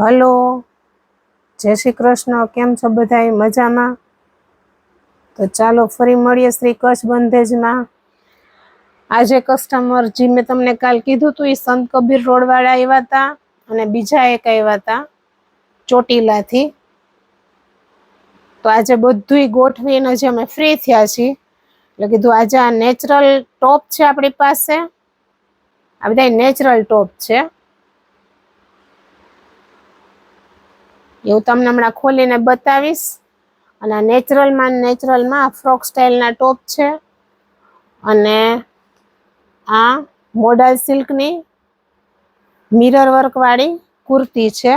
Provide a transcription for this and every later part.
Hello. જય શ્રી કૃષ્ણ. કેમ છો બધા મજામાં? તો ચાલો ફરી મળીએ શ્રી કચ્છ બંધેજમાં. આજે કસ્ટમર જે મેં તમને કાલ કીધું હતું એ સંત કબીર રોડ વાળા આવ્યા હતા અને બીજા એક આવ્યા હતા ચોટીલાથી. તો આજે બધુંય ગોઠવીને જે અમે ફ્રી થયા છીએ. એટલે કીધું આજે આ નેચરલ ટોપ છે આપણી પાસે. આ બધા નેચરલ ટોપ છે. એવું તમને હમણાં ખોલીને બતાવીશ. અને આ નેચરલમાં નેચરલમાં ફ્રોક સ્ટાઇલના ટોપ છે. અને આ મોડલ સિલ્કની મિરર વર્કવાળી કુર્તી છે.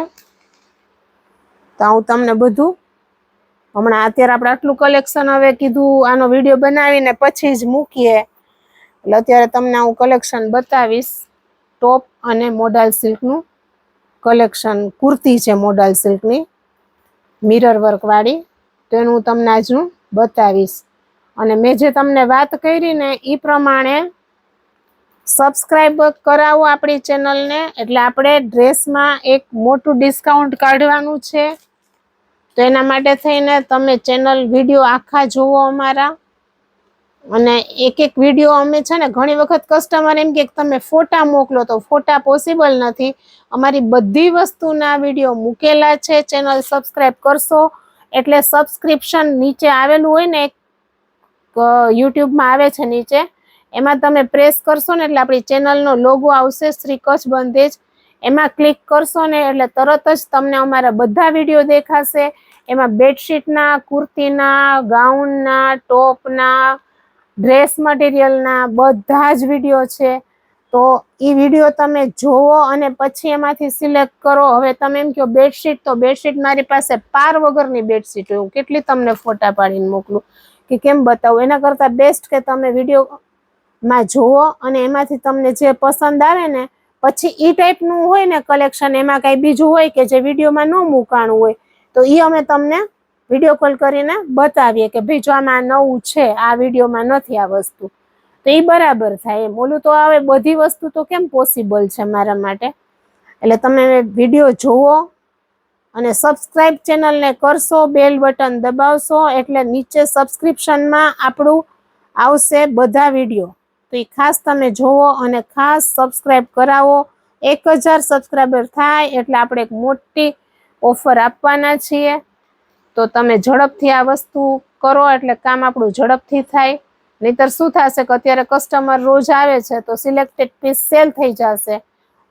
તો હું તમને બધું હમણાં અત્યારે આપણે આટલું કલેક્શન હવે કીધું, આનો વીડિયો બનાવીને પછી જ મૂકીએ. એટલે અત્યારે તમને હું કલેક્શન બતાવીશ ટોપ અને મોડલ સિલ્કનું કલેક્શન કુર્તી છે મોડલ સિલ્કની. મિરર વર્કવાળી તો એનું હું તમને આજનું બતાવીશ. અને મેં જે તમને વાત કરી ને એ પ્રમાણે સબસ્ક્રાઈબ કરાવો આપણી ચેનલને. એટલે આપણે ડ્રેસમાં એક મોટું ડિસ્કાઉન્ટ કાઢવાનું છે. તો એના માટે થઈને તમે ચેનલ વીડિયો આખા જોવો અમારા. અને એક એક વીડિયો અમે છે ને ઘણી વખત કસ્ટમર એમ કે તમે ફોટા મોકલો તો ફોટા પોસિબલ નથી. અમારી બધી વસ્તુના વીડિયો મૂકેલા છે. ચેનલ સબસ્ક્રાઈબ કરશો. એટલે સબસ્ક્રિપ્શન નીચે આવેલું હોય ને એક યુટ્યુબમાં આવે છે નીચે. એમાં તમે પ્રેસ કરશો ને એટલે આપણી ચેનલનો લોગો આવશે શ્રી કચ્છ બંધેજ. એમાં ક્લિક કરશો ને એટલે તરત જ તમને અમારા બધા વીડિયો દેખાશે. એમાં બેડશીટના કુર્તીના ગાઉનના ટોપના ડ્રેસ મટીરિયલના બધા જ વીડિયો છે. તો એ વીડિયો તમે જોવો અને પછી એમાંથી સિલેક્ટ કરો. હવે તમે એમ કહો, બેડશીટ તો બેડશીટ મારી પાસે પાર વગરની બેડશીટ હોય. હું કેટલી તમને ફોટા પાડીને મોકલું? કે કેમ બતાવું? એના કરતાં બેસ્ટ કે તમે વિડીયોમાં જોવો અને એમાંથી તમને જે પસંદ આવે ને, પછી એ ટાઈપનું હોય ને કલેક્શન એમાં કાંઈ બીજું હોય કે જે વિડીયોમાં ન મૂકાણું હોય, તો એ અમે તમને વીડિયો કોલ કરીને બતાવીએ કે ભાઈ જો આમાં નવું છે, આ વિડીયોમાં નથી આ વસ્તુ. તો એ બરાબર થાય એમ. ઓલું તો હવે બધી વસ્તુ તો કેમ પોસિબલ છે મારા માટે? એટલે તમે વીડિયો જોવો અને સબસ્ક્રાઇબ ચેનલને કરશો બેલ બટન દબાવશો, એટલે નીચે સબસ્ક્રિપ્શનમાં આપણું આવશે બધા વીડિયો. તો એ ખાસ તમે જોવો અને ખાસ સબસ્ક્રાઇબ કરાવો. એક હજાર સબસ્ક્રાઈબર થાય એટલે આપણે એક મોટી ઓફર આપવાના છીએ. તો તમે ઝડપથી આ વસ્તુ કરો એટલે કામ આપણું ઝડપથી થાય. નહીતર શું થશે કે અત્યારે કસ્ટમર રોજ આવે છે તો સિલેક્ટેડ પીસ સેલ થઈ જશે.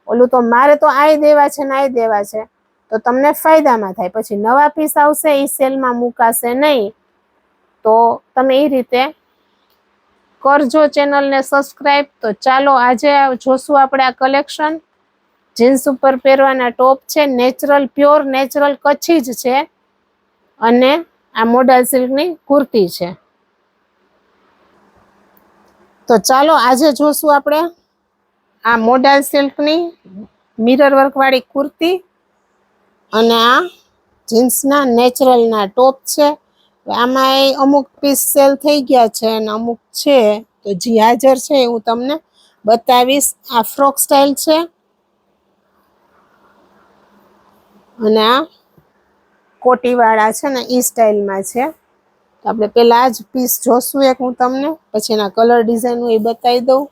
ઓલું તો મારે તો આય દેવા છે ને આય દેવા છે. તો તમને ફાયદામાં થાય. પછી નવા પીસ આવશે એ સેલમાં મુકાશે નહીં. તો તમે એ રીતે કરજો ચેનલને સબસ્ક્રાઈબ તો ચાલો આજે જોશું આપણે આ કલેક્શન જીન્સ ઉપર પહેરવાના ટોપ છે નેચરલ પ્યોર નેચરલ કચ્છી જ છે. અને આ મોડલ સિલ્કની કુર્તી છે. તો ચાલો આજે જોશું આપણે આ મોડલ સિલ્કની મિરર વર્કવાળી કુર્તી અને આ જીન્સના નેચરલના ટોપ છે. આમાં અમુક પીસ સેલ થઈ ગયા છે અને અમુક છે. તો જે હાજર છે એ હું તમને બતાવીશ. આ ફ્રોક સ્ટાઇલ છે. અને આ કોટીવાળા છે ને એ સ્ટાઇલમાં છે. આપણે પહેલાં જ પીસ જોશું એક હું તમને, પછી એના કલર ડિઝાઇન એ બતાવી દઉં.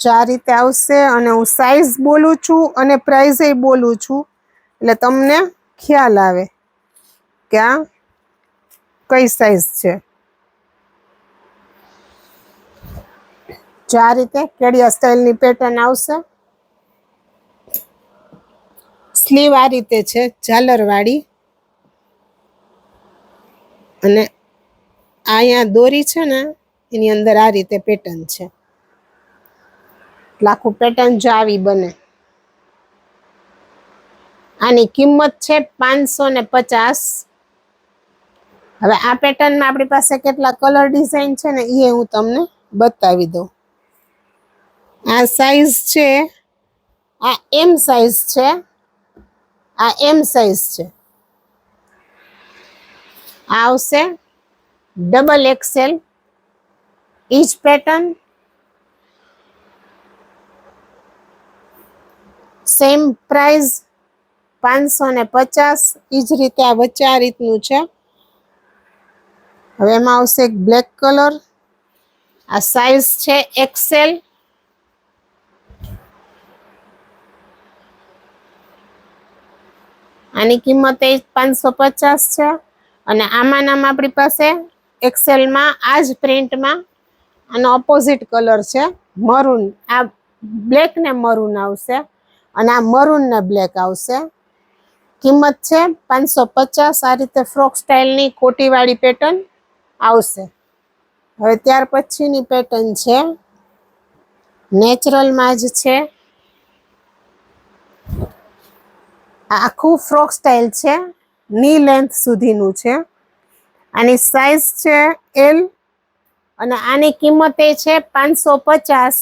જો આ રીતે આવશે અને હું સાઈઝ બોલું છું અને પ્રાઇઝ એ બોલું છું, એટલે તમને ખ્યાલ આવે કે આ કઈ સાઈઝ છે. જો આ રીતે કેડિયા સ્ટાઇલની પેટર્ન આવશે. સ્લીવ આ રીતે છે, ઝાલરવાળી. અને અહીંયા દોરી છે ને, એની અંદર આ રીતે પેટર્ન છે. આખું પેટર્ન જો આવી બને. આની કિંમત છે પાંચસો ને પચાસ. હવે આ પેટર્નમાં આપણી પાસે કેટલા કલર ડિઝાઇન છે ને એ હું તમને બતાવી દઉં. આ સાઈઝ છે, આ એમ સાઈઝ છે, આ એમ સાઈઝ છે. આ આવશે. Double XL each pattern same price પાંચસો ને પચાસ. એ જ રીતે આ વચ્ચે આ રીતનું છે. હવે એમાં આવશે એક બ્લેક કલર આ સાઇઝ છે એક્સેલ આની કિંમત એ પાંચસો પચાસ છે. અને આમાં નામ આપણી પાસે એક્સેલમાં આ જ પ્રિન્ટમાં આનો ઓપોઝિટ કલર છે. મરૂન આ બ્લેક ને મરૂન આવશે અને આ મરૂન ને બ્લેક આવશે. કિંમત છે પાંચસો પચાસ, આ રીતે ફ્રોક સ્ટાઇલની કોટીવાળી પેટર્ન આવશે. હવે ત્યાર પછીની પેટર્ન છે. નેચરલમાં જ છે. આખું ફ્રોક સ્ટાઇલ છે. ની લેન્થ સુધીનું છે. આની સાઇઝ છે એલ અને આની કિંમત એ છે પાંચસો પચાસ.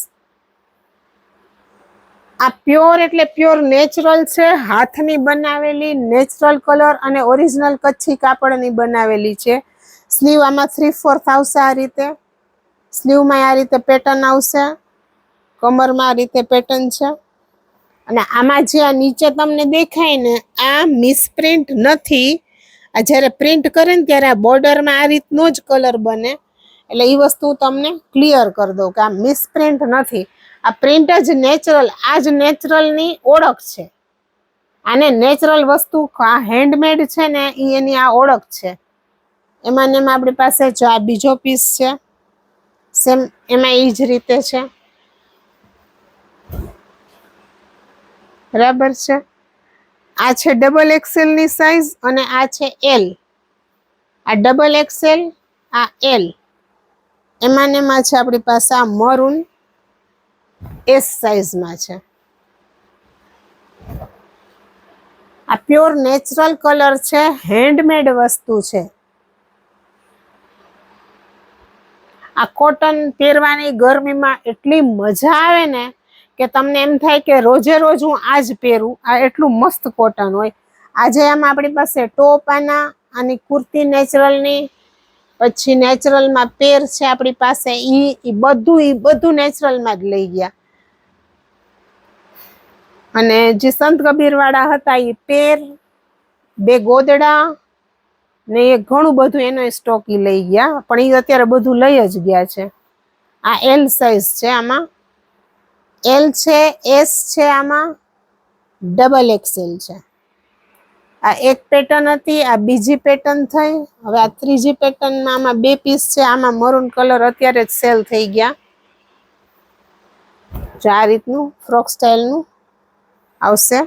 આ પ્યોર એટલે પ્યોર નેચરલ છે, હાથની બનાવેલી નેચરલ કલર અને ઓરિજિનલ કચ્છી કાપડની બનાવેલી છે. સ્લીવ આમાં થ્રી ફોર્થ આવશે આ રીતે. સ્લીવમાં આ રીતે પેટર્ન આવશે. કમરમાં આ રીતે પેટર્ન છે. અને આમાં જે આ નીચે તમને દેખાય ને, આ મિસપ્રિન્ટ નથી. આ જ્યારે પ્રિન્ટ કરે ને ત્યારે આ બોર્ડરમાં આ રીતનો જ કલર બને. એટલે એ વસ્તુ તમને ક્લિયર કરી દઉં કે આ મિસપ્રિન્ટ નથી. આ પ્રિન્ટ જ નેચરલ આ જ નેચરલની ઓળખ છે. આને નેચરલ વસ્તુ આ હેન્ડમેડ છે ને એ એની આ ઓળખ છે. એમાં ને એમાં આપણી પાસે જો આ બીજો પીસ છે સેમ એમાં એ જ રીતે છે. બરાબર છે? આ છે ડબલ એક્સેલની સાઇઝ અને આ છે એલ આ ડબલ એક્સેલ આ એલ એમાં એમાં છે આપણી પાસે આ મરૂન એસ સાઈઝમાં છે. આ પ્યોર નેચરલ કલર છે હેન્ડમેડ વસ્તુ છે. આ કોટન પહેરવાની ગરમીમાં એટલી મજા આવે ને કે તમને એમ થાય કે રોજે રોજ હું આ જ પહેરું, આ એટલું મસ્ત કોટન હોય. આજે આમાં આપણી પાસે ટોપ આના અને કુર્તી નેચરલની પછી નેચરલમાં પેર છે આપણી પાસે, ઈ બધું એ બધું નેચરલમાં જ લઈ ગયા. અને જે સંત કબીરવાળા હતા એ પેર, બે ગોદડા ને એ ઘણું બધું એનો સ્ટોક લઈ ગયા, પણ એ અત્યારે બધું લઈ જ ગયા છે. આ એલ સાઈઝ છે આમાં. એલ છે, એસ છે આમાં, ડબલ એક્સેલ છે. આ એક પેટર્ન હતી, આ બીજી પેટર્ન થઈ. હવે આ ત્રીજી પેટર્નમાં આમાં બે પીસ છે, આમાં મરૂન કલર અત્યારે જ સેલ થઈ ગયા. જો આ રીતનું ફ્રોક સ્ટાઇલનું આવશે.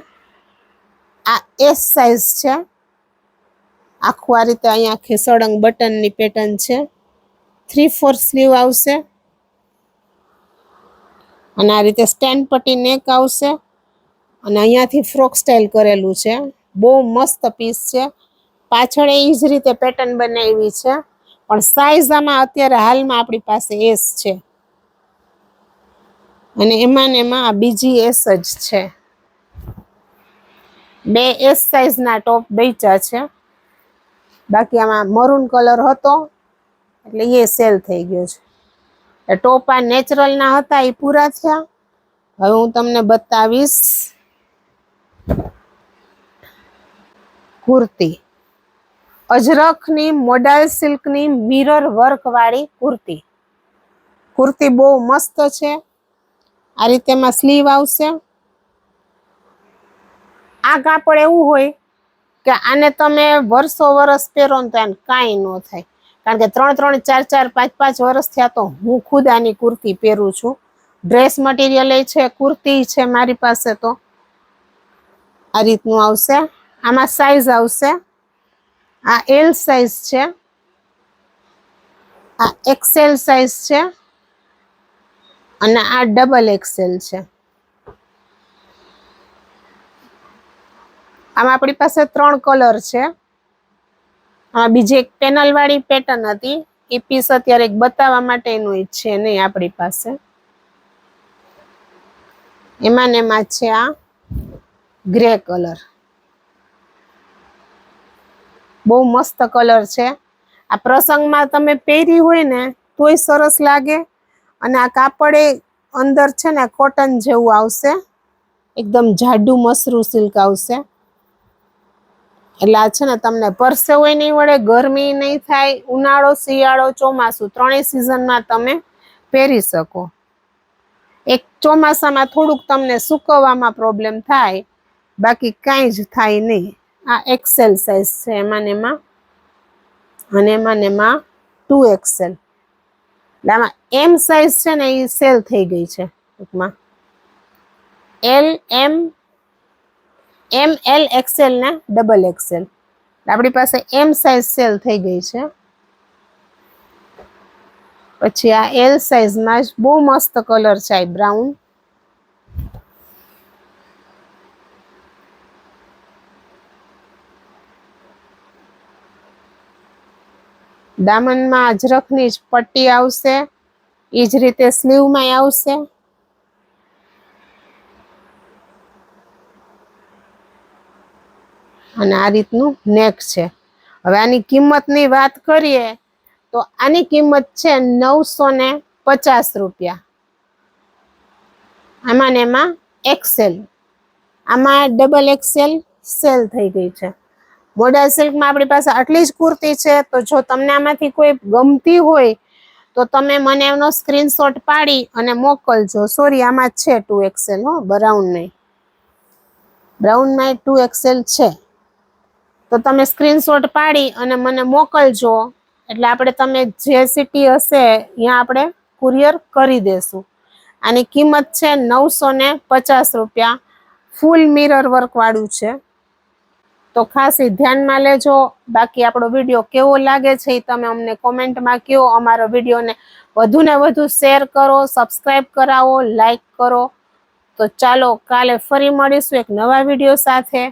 આ એસ સાઇઝ છે. આખું આ રીતે અહીંયા આખી સળંગ બટનની પેટર્ન છે. થ્રી ફોર સ્લીવ આવશે. અને આ રીતે સ્ટેન્ડ પટ્ટી નેક આવશે. અને અહીંયાથી ફ્રોક સ્ટાઇલ કરેલું છે. બહુ મસ્ત પીસ છે. પાછળ એ જ રીતે પેટર્ન બનાવી છે. પણ સાઈઝ આમાં અત્યારે હાલમાં આપણી પાસે એસ છે. અને એમાં એમાં આ બીજી એસ જ છે. બે એસ સાઈઝના ટોપ બેચા છે. બાકી આમાં મરૂન કલર હતો. એટલે એ સેલ થઈ ગયો છે. ટોપ નેચરલ નેચરલના હતા, એ પૂરા થયા. હવે હું તમને બતાવીશ કુર્તી. અજરખની મોડાલ સિલ્કની મિરર વર્ક વાળી કુર્તી. કુર્તી બહુ મસ્ત છે. આ રીતે એમાં સ્લીવ આવશે. આ કાપડ એવું હોય કે આને તમે વર્ષો વર્ષ પહેરો ને તો એને કાંઈ ન થાય. કારણ કે ત્રણ ત્રણ, ચાર ચાર, પાંચ પાંચ વર્ષ થયા તો હું ખુદ આની કુર્તી પહેરું છું. ડ્રેસ મટીરિયલ એ છે, કુર્તી છે મારી પાસે તો. આ રીતનું આવશે. આમાં સાઈઝ આવશે. આ એલ સાઈઝ છે. આ એક્સેલ સાઈઝ છે. અને આ ડબલ એક્સેલ છે. આમાં આપણી પાસે ત્રણ કલર છે. બીજી એક પેનલ વાળી પેટર્ન હતી. એ પીસ અત્યારે બતાવવા માટેનું જ છે નહીં આપણી પાસે. એમાં ને એમાં છે આ ગ્રે કલર બહુ મસ્ત કલર છે. આ પ્રસંગમાં તમે પહેરી હોય ને તોય સરસ લાગે. અને આ કાપડે અંદર છે ને કોટન જેવું આવશે. એકદમ જાડું મસરું સિલ્ક આવશે. એટલે આ છે ને તમને પરસેવોય નહીં વળે, ગરમી નહીં થાય, ઉનાળો, શિયાળો, ચોમાસું, ત્રણેય સિઝનમાં તમે પહેરી શકો. એક ચોમાસામાં થોડુંક તમને સૂકવવામાં પ્રોબ્લેમ થાય, બાકી કાંઈ જ થાય નહીં. આ એક્સેલ સાઇઝ છે એમાં એમાં, અને એમાં એમાં ટુ એક્સેલ એટલે આમાં એમ સાઇઝ છે ને એ સેલ થઈ ગઈ છે ટૂંકમાં. L M M L XL ને ડબલ એક્સેલ. આપણી પાસે એમ સાઇઝ સેલ થઈ ગઈ છે. પછી આ એલ સાઇઝમાં જ બહુ મસ્ત કલર છે આ બ્રાઉન. દામનમાં અજરખની જ પટ્ટી આવશે. એ જ રીતે સ્લીવમાં આવશે. અને આ રીતનું નેક છે. હવે આની કિંમતની વાત કરીએ, તો આની કિંમત છે નવસો ને પચાસ રૂપિયા. આમાં ને એમાં એક્સેલ આમાં ડબલ એક્સેલ સેલ થઈ ગઈ છે. મોડા સિલ્કમાં આપણી પાસે આટલી જ કુર્તી છે, તો જો તમને આમાંથી કોઈ ગમતી હોય, તો તમે મને એનો સ્ક્રીનશોટ પાડી અને મોકલજો. સોરી આમાં છે ટુ એક્સેલ હો બ્રાઉન નહીં. બ્રાઉનમાં ટુ એક્સેલ છે. તો તમે સ્ક્રીનશોટ પાડી અને મને મોકલજો. એટલે આપણે તમે જે સિટી હશે ત્યાં આપણે કુરિયર કરી દેશું. આની કિંમત છે નવસો ને પચાસ રૂપિયા. ફૂલ મિરર વર્કવાળું છે. તો ખાસ ધ્યાનમાં લેજો. બાકી આપણો વીડિયો કેવો લાગે છે એ તમે અમને કોમેન્ટમાં કહો અમારો વિડીયોને વધુ ને વધુ શેર કરો સબસ્ક્રાઈબ કરાવો લાઈક કરો. તો ચાલો કાલે ફરી મળીશું એક નવા વીડિયો સાથે.